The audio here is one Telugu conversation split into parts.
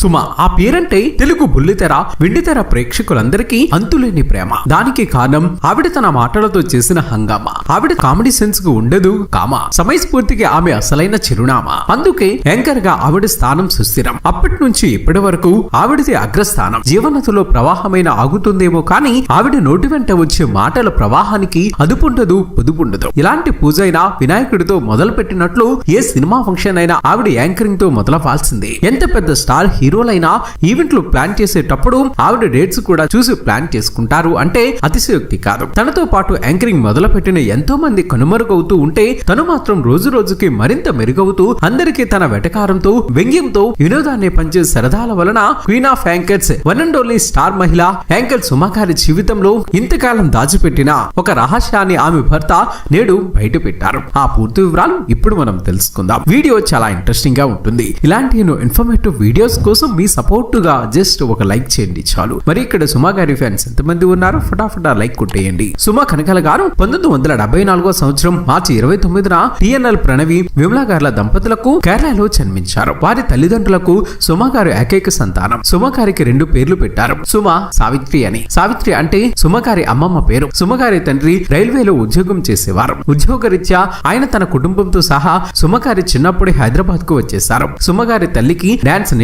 సుమ ఆ పేరంటే తెలుగు బుల్లితెర వెండితెర ప్రేక్షకులందరికీ అంతులేని ప్రేమ. దానికి కారణం ఆవిడ తన మాటలతో చేసిన హంగామా. ఆవిడ కామెడీ సెన్స్కు ఉండదు కామ. సమయస్ఫూర్తికి ఆమె అసలైన చిరునామా. అందుకే యాంకర్గా ఆవిడ స్థానం సుస్థిరం. అప్పటి నుంచి ఇప్పటి వరకు ఆవిడది అగ్రస్థానం. జీవనతలో ప్రవాహమైన ఆగుతుందేమో కానీ ఆవిడ నోటి వెంట వచ్చే మాటల ప్రవాహానికి అదుపుండదు పొదుపుండదు. ఇలాంటి పూజ అయినా వినాయకుడితో మొదలు పెట్టినట్లు ఏ సినిమా ఫంక్షన్ అయినా ఆవిడ యాంకరింగ్తో మొదలవ్వాల్సిందే. ఎంత పెద్ద స్టార్ హీరో హీరోలైనా ఈవెంట్లు ప్లాన్ చేసేటప్పుడు ఆవిడ డేట్స్ కూడా చూసి ప్లాన్ చేసుకుంటారు. అంటే అతిశయోక్తి కాదు. తనతో పాటు యాంకరింగ్ మొదలుపెట్టిన ఎంతో మంది కనుమరుగవుతూ ఉంటే తను మాత్రం రోజు రోజుకి మరింత మెరుగవుతూ అందరికీ తన వెటకారంతో వ్యంగ్యంతో వినోదాన్ని పంచే సరదాల వలన queen of anchors one and only star మహిళ యాంకర్ సుమాకారి జీవితంలో ఇంతకాలం దాచిపెట్టిన ఒక రహస్యాన్ని ఆమె భర్త నేడు బయట పెట్టారు ఆ పూర్తి వివరాలు ఇప్పుడు మనం తెలుసుకుందాం. వీడియో చాలా ఇంట్రెస్టింగ్గా ఉంటుంది. ఇలాంటి ఇన్ఫర్మేటివ్ వీడియోస్ కోసం మీ సపోర్టుగా జస్ట్ ఒక లైక్ చేయండి చాలు. మరి ఇక్కడ సుమా గారి ఫ్యాన్స్ ఎంతమంది ఉన్నారో? ఫటాఫటా లైక్ కొట్టేయండి. సుమా కనకల గారు పంతొమ్మిది వందల డెబ్బై నాలుగో సంవత్సరం మార్చి ఇరవై తొమ్మిదిన టిఎన్ఎల్ ప్రణవి విమలా గార్ల దంపతులకు కేరళలో జన్మించారు. వారి తల్లిదండ్రులకు సుమా గారు ఏకైక సంతానం. సుమ గారికి రెండు పేర్లు పెట్టారు. సుమ సావిత్రి అని. సావిత్రి అంటే సుమగారి అమ్మమ్మ పేరు. సుమగారి తండ్రి రైల్వేలో ఉద్యోగం చేసేవారు. ఉద్యోగరీత్యా ఆయన తన కుటుంబంతో సహా సుమగారి చిన్నప్పుడే హైదరాబాద్కు వచ్చేశారు సుమగారి తల్లికి డాన్స్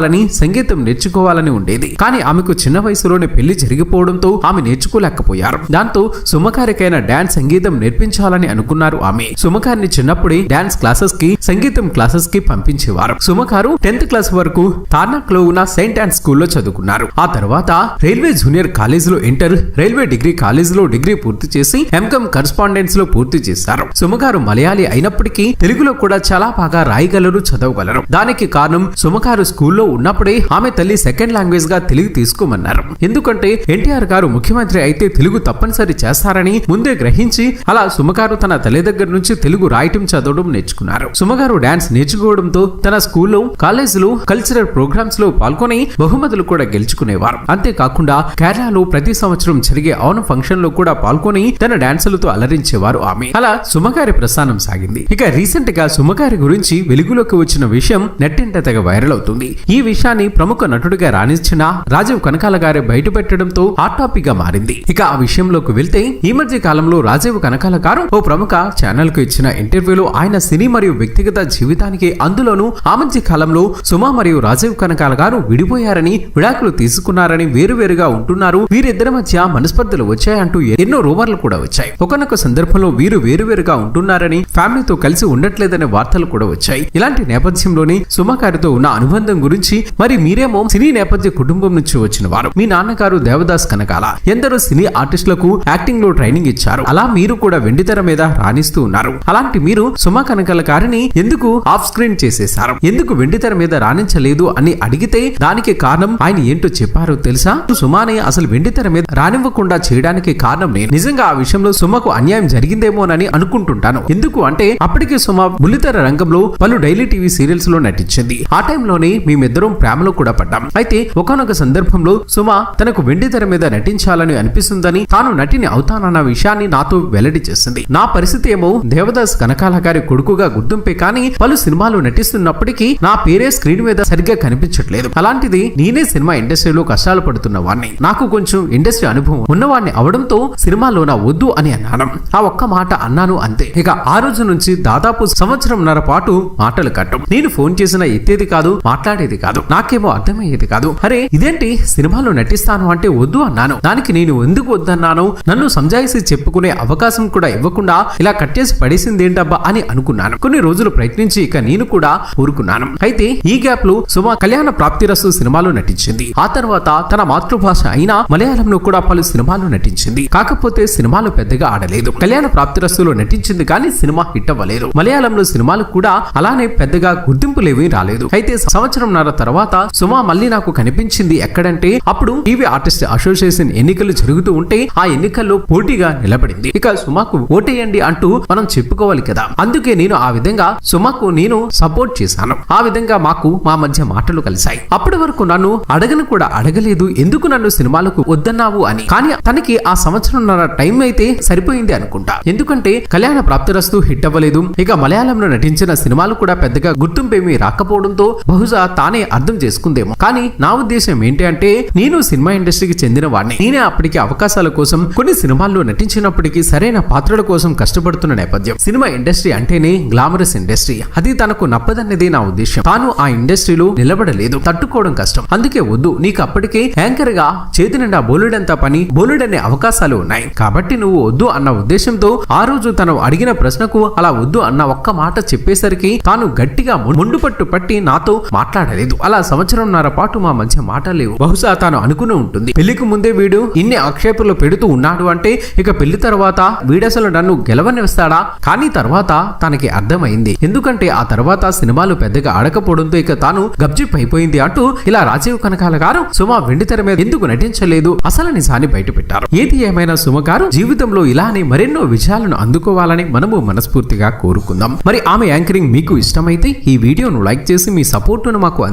నేర్చుకోవాలని సంగీతం నేర్చుకోవాలని ఉండేది. కానీ ఆమెకు చిన్న వయసులోనే పెళ్ళి జరిగిపోవడంతో ఆమె నేర్చుకోలేకపోయారు. దాంతో సుమకారికైన డాన్స్ సంగీతం నేర్పించాలని అనుకున్నారు ఆమె. సుమకారిని చిన్నప్పుడే డాన్స్ క్లాసెస్కి సంగీతం క్లాసెస్కి పంపించేవారు. సుమకారు టెన్త్ క్లాస్ వరకు తార్నాక్లో ఉన్న సెయింట్ డాన్స్ స్కూల్లో చదువుకున్నారు. ఆ తర్వాత రైల్వే జూనియర్ కాలేజ్లో ఇంటర్ రైల్వే డిగ్రీ కాలేజ్లో డిగ్రీ పూర్తి చేసి ఎంకమ్ కరస్పాండెన్స్లో పూర్తి చేశారు. సుమగారు మలయాళీ అయినప్పటికీ తెలుగులో కూడా చాలా బాగా రాయగలరు చదవగలరు. దానికి కారణం సుమకారు స్కూల్లో ఉన్నప్పుడే ఆమె తల్లి సెకండ్ లాంగ్వేజ్గా తెలుగు తీసుకోమన్నారు. ఎందుకంటే ఎన్టీఆర్ గారు ముఖ్యమంత్రి అయితే తెలుగు తప్పనిసరి చేస్తారని ముందే గ్రహించి అలా సుమగారు తన తల్లి దగ్గర నుంచి తెలుగు రాయటం చదవడం నేర్చుకున్నారు. సుమగారు డాన్స్ నేర్చుకోవడంతో తన స్కూల్లో కాలేజీలో కల్చరల్ ప్రోగ్రామ్స్లో పాల్గొని బహుమతులు కూడా గెలుచుకునేవారు. అంతేకాకుండా కేరళలో ప్రతి సంవత్సరం జరిగే అవును ఫంక్షన్లో కూడా పాల్గొని తన డాన్సులతో అలరించేవారు ఆమె. అలా సుమగారి ప్రస్థానం సాగింది. ఇక రీసెంట్గా సుమగారి గురించి వెలుగులోకి వచ్చిన విషయం నెట్టింట తెగ వైరల్ అవుతుంది. ఈ విషయాన్ని ప్రముఖ నటుడిగా రాణించిన రాజీవ్ కనకాల గారే బయటపెట్టడంతో హాట్ టాపిక్గా మారింది. ఇక ఆ విషయంలోకి వెళ్తే ఈ మధ్య కాలంలో రాజీవ్ కనకాల గారు ఓ ప్రముఖ ఛానల్కు ఇచ్చిన ఇంటర్వ్యూలో ఆయన సినీ మరియు వ్యక్తిగత జీవితానికి అందులోనూ ఆ మధ్య కాలంలో సుమ మరియు రాజీవ్ కనకాల గారు విడిపోయారని విడాకులు తీసుకున్నారని వేరువేరుగా ఉంటున్నారు. వీరిద్దరి మధ్య మనస్పర్ధలు వచ్చాయంటూ ఎన్నో రూమర్లు కూడా వచ్చాయి. ఒకనొక సందర్భంలో వీరు వేరువేరుగా ఉంటున్నారని ఫ్యామిలీతో కలిసి ఉండట్లేదనే వార్తలు కూడా వచ్చాయి. ఇలాంటి నేపథ్యంలోనే సుమ గారితో ఉన్న అనుబంధం గురించి మరి మీరేమో సినీ నేపథ్య కుటుంబం నుంచి వచ్చిన వారు. మీ నాన్నగారు దేవదాస్ కనకాల. ఎందరో సినీ ఆర్టిస్టులకు యాక్టింగ్లో ట్రైనింగ్ ఇచ్చారు. అలా మీరు కూడా వెండితెర మీద రాణిస్తూ ఉన్నారు. అలాంటి మీరు సుమ కనకాల గారిని ఎందుకు ఆఫ్ స్క్రీన్ చేసేశారు? ఎందుకు వెండితెర మీద రాణించలేదు అని అడిగితే దానికి కారణం ఆయన ఏంటో చెప్పారో తెలుసా? సుమాని అసలు వెండితెర మీద రానివ్వకుండా చేయడానికి కారణం నేను. నిజంగా ఆ విషయంలో సుమకు అన్యాయం జరిగిందేమోనని అనుకుంటుంటాను. ఎందుకు అంటే అప్పటికే సుమ బుల్లితెర రంగంలో పలు డైలీ టీవీ సీరియల్స్లో నటించింది. ఆ టైంలోనే మేమిద్దరం ప్రేమలో కూడా పడ్డాం. అయితే ఒకనొక సందర్భంలో సుమ తనకు వెండితెర మీద నటించాలని అనిపిస్తుందని తాను నటిని అవుతానన్న విషయాన్ని నాతో వెల్లడి చేసింది. నా పరిస్థితి ఏమో దేవదాస్ కనకాల గారి కొడుకుగా గుర్తింపే కానీ పలు సినిమాలు నటిస్తున్నప్పటికీ నా పేరే స్క్రీన్ మీద సరిగ్గా కనిపించట్లేదు. అలాంటిది నేనే సినిమా ఇండస్ట్రీలో కష్టాలు పడుతున్న వాడిని నాకు కొంచెం ఇండస్ట్రీ అనుభవం ఉన్నవాడిని అవడంతో సినిమాలో నా వద్దు అని అన్నాను. ఆ ఒక్క మాట అన్నాను అంతే. ఇక ఆ రోజు నుంచి దాదాపు సంవత్సరంన్నర పాటు మాటలు కట్టం. నేను ఫోన్ చేసిన ఎత్తేది కాదు మాట్లాడేది కాదు. నాకేమో అర్థమయ్యేది కాదు. అరే ఇదేంటి? సినిమాలో నటిస్తాను అంటే వద్దు అన్నాను. దానికి నేను ఎందుకు వద్దన్నాను? నన్ను సంజాయిసి చెప్పుకునే అవకాశం కూడా ఇవ్వకుండా ఇలా కట్టేసి పడేసిందేంటబ్బా అని అనుకున్నాను. కొన్ని రోజులు ప్రయత్నించి ఇక నేను కూడా ఊరుకున్నాను. అయితే ఈ గ్యాప్లో సుమ కళ్యాణ ప్రాప్తిరస్తు సినిమాలో నటించింది. ఆ తర్వాత తన మాతృభాష అయిన మలయాళంలో కూడా పలు సినిమాలు నటించింది. కాకపోతే సినిమాలు పెద్దగా ఆడలేదు. కళ్యాణ ప్రాప్తిరస్తులో నటించింది కానీ సినిమా హిట్ అవ్వలేదు. మలయాళంలో సినిమాలు కూడా అలానే పెద్దగా గుర్తింపులేవి రాలేదు. అయితే సంవత్సరం సంవత్సరంన్నర తర్వాత సుమ మళ్ళీ నాకు కనిపించింది ఎక్కడంటే అప్పుడు టీవీ ఆర్టిస్ట్ అసోసియేషన్ ఎన్నికలు జరుగుతూ ఉంటే ఆ ఎన్నికల్లో పోటీగా నిలబడింది. ఇక సుమకు ఓటేయండి అంటూ మనం చెప్పుకోవాలి కదా. అందుకే నేను ఆ విధంగా సుమకు నేను సపోర్ట్ చేశాను. ఆ విధంగా మాకు మా మధ్య మాటలు కలిశాయి. అప్పటి వరకు నన్ను అడగను కూడా అడగలేదు. ఎందుకు నన్ను సినిమాలకు వద్దన్నావు అని. కానీ తనకి ఆ సంవత్సరంన్నర టైం అయితే సరిపోయింది అనుకుంటా. ఎందుకంటే కళ్యాణ ప్రాప్తిరస్తు హిట్ అవ్వలేదు. ఇక మలయాళంలో నటించిన సినిమాలు కూడా పెద్దగా గుర్తింపేమీ రాకపోవడంతో బహుశా తానే అని అర్థం చేసుకుందేమో. కానీ నా ఉద్దేశం ఏంటి అంటే నేను సినిమా ఇండస్ట్రీకి చెందిన వాడిని నేనే అప్పటికి అవకాశాల కోసం కొన్ని సినిమాల్లో నటించినప్పటికీ సరైన పాత్రల కోసం కష్టపడుతున్న నేపథ్యం. సినిమా ఇండస్ట్రీ అంటేనే గ్లామరస్ ఇండస్ట్రీ. అది తనకు నప్పదన్నదే నా ఉద్దేశం. తాను ఆ ఇండస్ట్రీలో నిలబడలేదు. తట్టుకోవడం కష్టం. అందుకే వద్దు. నీకు అప్పటికే యాంకర్గా చేతి నిండా బోలుడంతా పని బోలుడనే అవకాశాలు ఉన్నాయి. కాబట్టి నువ్వు వద్దు అన్న ఉద్దేశంతో ఆ రోజు తను అడిగిన ప్రశ్నకు అలా వద్దు అన్న ఒక్క మాట చెప్పేసరికి తాను గట్టిగా ముండుపట్టు పట్టి నాతో మాట్లాడలేదు. అలా సంవత్సరంన్నర పాటు మా మధ్య మాటలేవు బహుశా తాను అనుకుని ఉంటుంది. పెళ్ళికి ముందే వీడు ఇన్ని ఆక్షేపణలు పెడుతూ ఉన్నాడు అంటే ఇక పెళ్ళి తర్వాత వీడసలు నన్ను గెలవనిస్తాడా? కానీ తర్వాత తనకి అర్థమైంది. ఎందుకంటే ఆ తర్వాత సినిమాలు పెద్దగా ఆడకపోవడంతో ఇక తాను గబ్జిప్ అయిపోయింది అంటూ ఇలా రాజీవ్ కనకాల గారు సుమ వెండి తెర మీద ఎందుకు నటించలేదు? అసలు నిజాన్ని బయటపెట్టారు. ఏది ఏమైనా సుమ గారు జీవితంలో ఇలానే మరెన్నో విజయాలను అందుకోవాలని మనము మనస్ఫూర్తిగా కోరుకుందాం. మరి ఆమె యాంకరింగ్ మీకు ఇష్టమైతే ఈ వీడియోను లైక్ చేసి మీ సపోర్టును మాకు